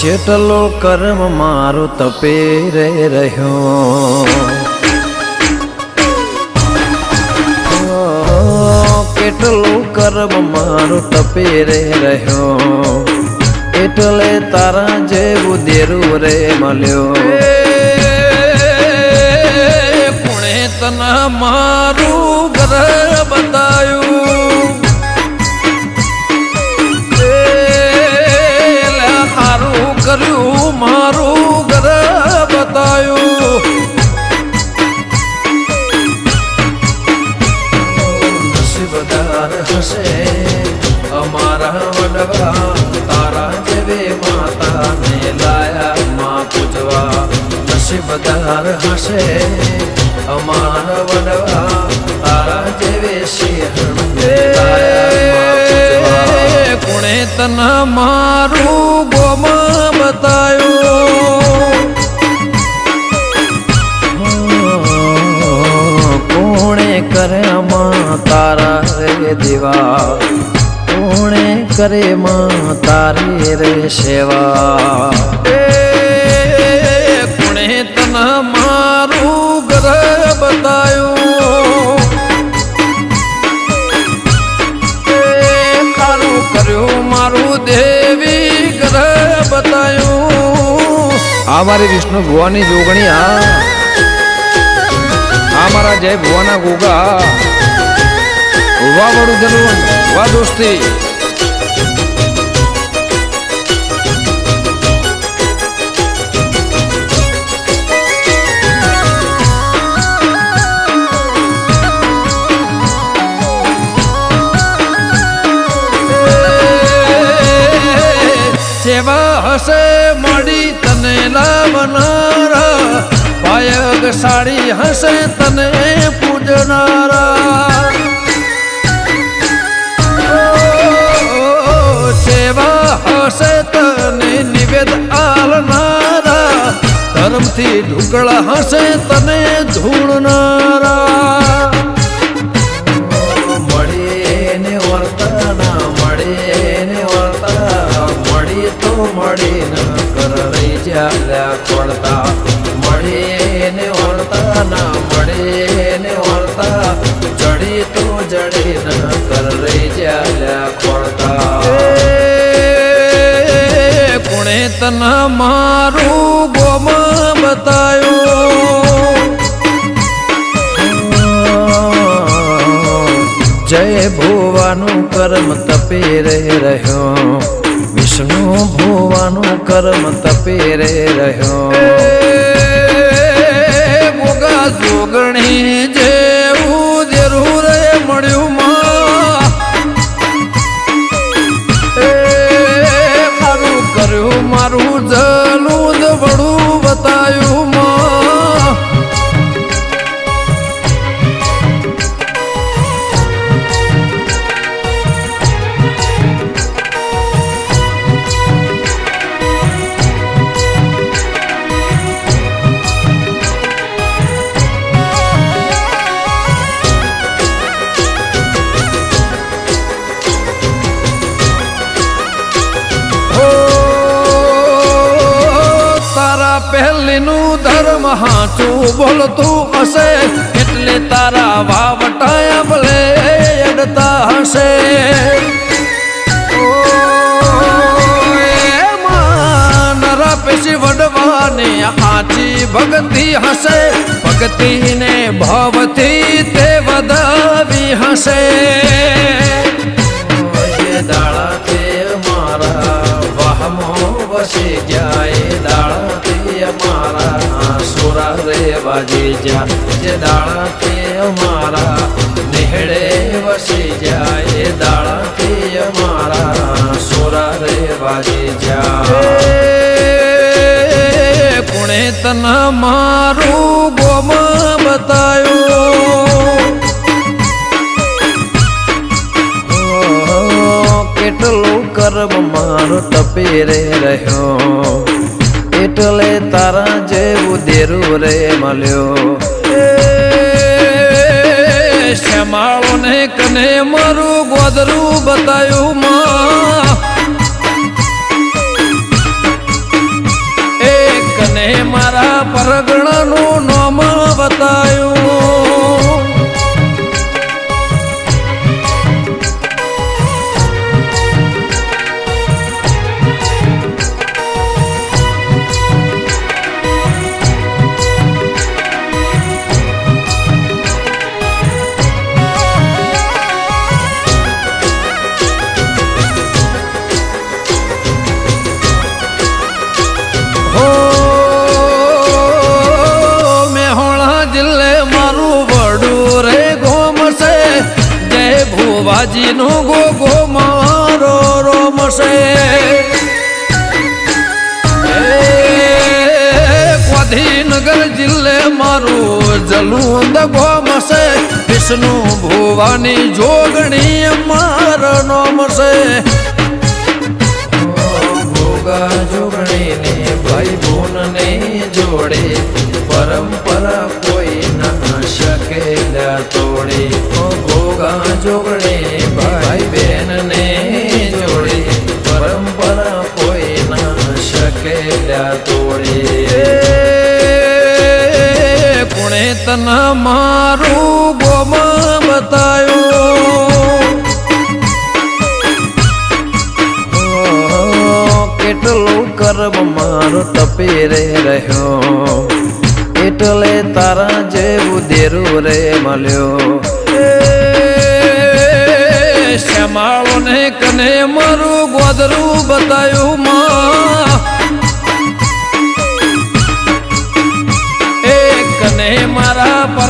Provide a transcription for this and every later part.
જેટલો કર્મ મારો તપે રે રહ્યો. કેટલું કર્મ મારું તપે રે રહ્યો. એટલે તારા જેવું દેરું રે મળ્યો. પુણે તના મારું ઘર મારું ઘર બતાયું નસીબદાર હશે અમારા વડવા તારા જેવે માતાને લાયા માં પૂજવા નસીબદાર હશે અમારા વડવા તારા જેવે શિહણ પૂજવા. તના મારું ગોમાં બતાયું. કોણે કરે માં તારા રે દેવા કોણે કરે માં તારી રે સેવા કોણે તને મારું ઘર બતાયું આ મારી વિષ્ણુ ભુવાની જોગણી આ આ મારા જય ભુવાના ગોગા વાહ વડું જનવન વાહ દોસ્તી સેવા હશે તને લાવનારા પાયગ સાડી હશે તને પૂજનારા. સેવા હશે તને નિવેદ આલનારા, ધર્મથી ઢુકળા હશે તને ધૂળનારા. મળીને વર્તના, મળીને વર્તા મળી તો મળી ન કર રહી જ્યાં ખોડતા મળીને વર્તા ના વર્તા જડી તો જડી ન કર રહી જ્યાં એ તન તના મારું ગોમાં બતાયું જય ભુવાનું કર્મ તપે રહી રહ્યો. વિષ્ણુ ભુવાનું કર્મ તપે રે રહ્યો. ભોગા જોગણી જેવું જરૂર મળ્યું મારું કર્યું મારું જલું પહેલીનું ધર્મ હાચું બોલતું હશે, એટલે તારા વાવટાયા ભલે અડતા હશે. વડવાની આચી ભક્તિ હશે, ભક્તિને ભાવથી તે વધાવી હશે. એ રે વાજી જા જે દાળાથી અમારા નેહડે વસી જાય, એ દાળાથી અમારા સોરા રે વાજી જા. કોણે તના મારું ગોમાં બતાયું? કેટલું કર્મ મારો તપેરે રહ્યો? એટલે તારા જેવું દેરું રે મળ્યો. શ્યામાળો ને કને મારું ગોદરું બતાયું એ કને મારા પરગણાનું નોમ બતાયું. ભુવાજીનો ગો ગો મારો રોમશે ગાંધીનગર જિલ્લે મારું જલું ગોમ છે. વિષ્ણુ ભુવાની જોગણી મારો નોમશે ભોગા જોગણીને ભાઈ બોનને જોડે, પરંપરા કોઈ ના શકે તોડે. કોણે તને મારું ગોમાં બતાયો કેટલું કર્મ મારો તપી રે રહ્યો. એટલે તારા જેવું દેરું રે મળ્યો. શ્યામાળો ને કને મારું ગોદરું બતાયું માં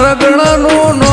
રગણાનું